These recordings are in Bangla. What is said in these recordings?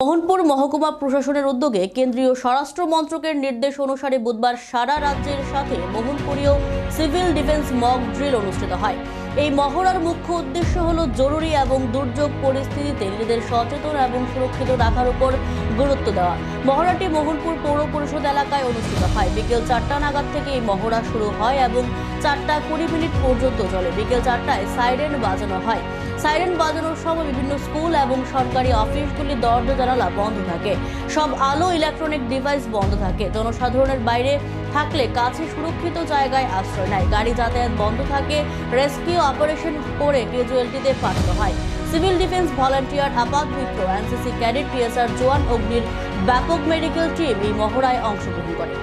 মোহনপুর মহকুমা প্রশাসনের উদ্যোগে কেন্দ্রীয় স্বরাষ্ট্র মন্ত্রকের নির্দেশ অনুসারে বুধবার সারা রাজ্যের সাথে মোহনপুরীয় সিভিল ডিফেন্স মক ড্রিল অনুষ্ঠিত হয়। এই মহড়ার মুখ্য উদ্দেশ্য হল জরুরি এবং দুর্যোগ পরিস্থিতিতে নিজেদের সচেতন এবং সুরক্ষিত রাখার উপর গুরুত্ব দেওয়া। মহড়াটি মোহনপুর পৌর পরিষদ এলাকায় অনুষ্ঠিত হয়। বিকেল চারটা নাগাদ থেকে এই মহড়া শুরু হয় এবং চারটা কুড়ি মিনিট পর্যন্ত চলে। বিকেল চারটায় সাইরেন বাজানো হয়। সাইরেন বাজানোর সময় বিভিন্ন স্কুল এবং সরকারি অফিসগুলি দরজা জানালা বন্ধ থাকে। সব আলো ইলেকট্রনিক ডিভাইস বন্ধ থাকে। জনসাধারণের বাইরে থাকলে কাছে সুরক্ষিত জায়গায় আশ্রয় নেয়। গাড়ি যাতায়াত বন্ধ থাকে। রেস্কিউ অপারেশন করে ক্যাজুয়ালিটিতে পাঠানো হয়। সিভিল ডিফেন্স ভলান্টিয়ার আপাত মিত্র, এনসিসি ক্যাডেট টিএসআর জোয়ান অগ্নির ব্যাপক মেডিকেল টিম এই মহড়ায় অংশগ্রহণ করে।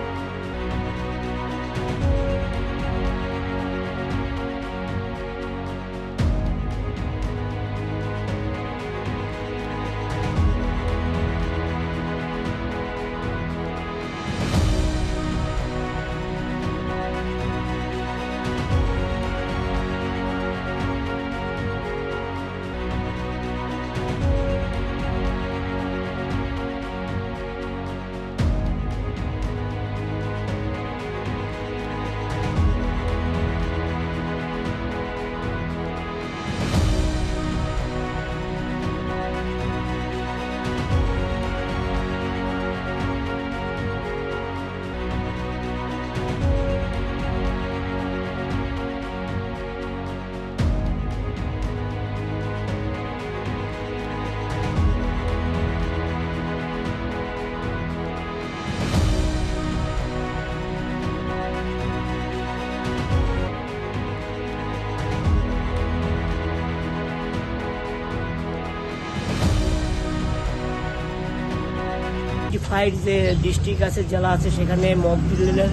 ফাইভ যে ডিস্ট্রিক্ট আছে, জেলা আছে, সেখানে মক ড্রিলের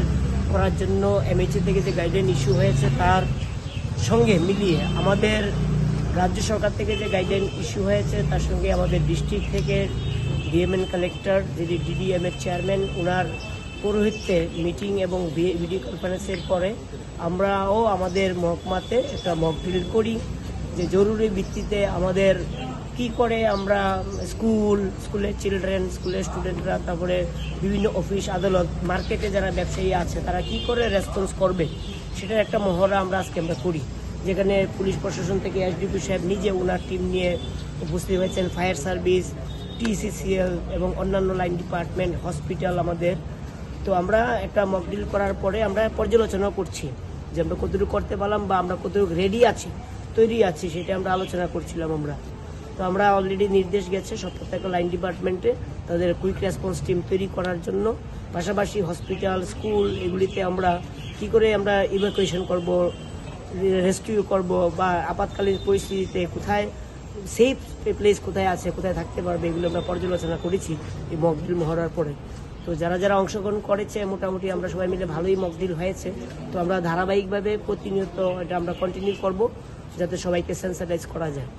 করার জন্য এমএইচএ থেকে যে গাইডলাইন ইস্যু হয়েছে, তার সঙ্গে মিলিয়ে আমাদের রাজ্য সরকার থেকে যে গাইডলাইন ইস্যু হয়েছে, তার সঙ্গে আমাদের ডিস্ট্রিক্ট থেকে ডিএমএন কালেক্টর যিনি ডিডিএম এর চেয়ারম্যান ওনার পৌরোহিত্যে মিটিং এবং ভিডিও কনফারেন্সের পরে আমরাও আমাদের মহকুমাতে একটা মক ড্রিল করি। যে জরুরি ভিত্তিতে আমাদের কি করে আমরা স্কুল স্কুলের চিলড্রেন স্কুলের স্টুডেন্টরা তারপরে বিভিন্ন অফিস আদালত মার্কেটে যারা ব্যবসায়ী আছে, তারা কি করে রেসপন্স করবে? সেটার একটা মহড়া আমরা আজকে আমরা করি। যেখানে পুলিশ প্রশাসন থেকে এসডিপি সাহেব নিজে ওনার টিম নিয়ে উপস্থিত হয়েছেন ফায়ার সার্ভিস টিসিসিএল এবং অন্যান্য লাইন ডিপার্টমেন্ট হসপিটাল আমাদের। তো আমরা একটা মকডিল করার পরে আমরা পর্যালোচনা করছি যে আমরা কতটুকু করতে পারলাম বা আমরা কতটুকু রেডি আছি, তৈরি আছি, সেটা আমরা আলোচনা করছিলাম আমরা। তো আমরা অলরেডি নির্দেশ গেছে প্রত্যেকটা লাইন ডিপার্টমেন্টে তাদের কুইক রেসপন্স টিম তৈরি করার জন্য। পাশাপাশি হসপিটাল স্কুল এগুলিতে আমরা কি করে আমরা ইভ্যাকুয়েশন করব রেস্কিউ করব বা আপাতকালীন পরিস্থিতিতে কোথায় সেফ প্লেস কোথায় আছে, কোথায় থাকতে পারবে এগুলো আমরা পর্যালোচনা করেছি এই মকডিল মহড়ার পরে। তো যারা যারা অংশগ্রহণ করেছে, মোটামুটি আমরা সবাই মিলে ভালোই মকডিল হয়েছে। তো আমরা ধারাবাহিকভাবে প্রতিনিয়ত এটা আমরা কন্টিনিউ করব যাতে সবাইকে সেন্সাটাইজ করা যায়।